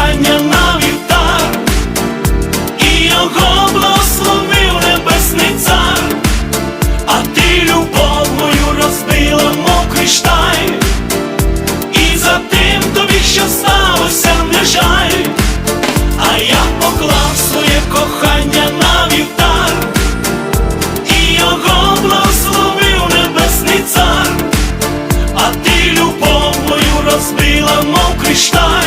кохання на вівтар, і його благословив небесний цар, а ти любов мою розбила, мов кришталь, і за тим тобі, що сталося, не жаль, а я поклав своє кохання на вівтар, і його благословив небесний цар, а ти любов мою розбила, мов кришталь.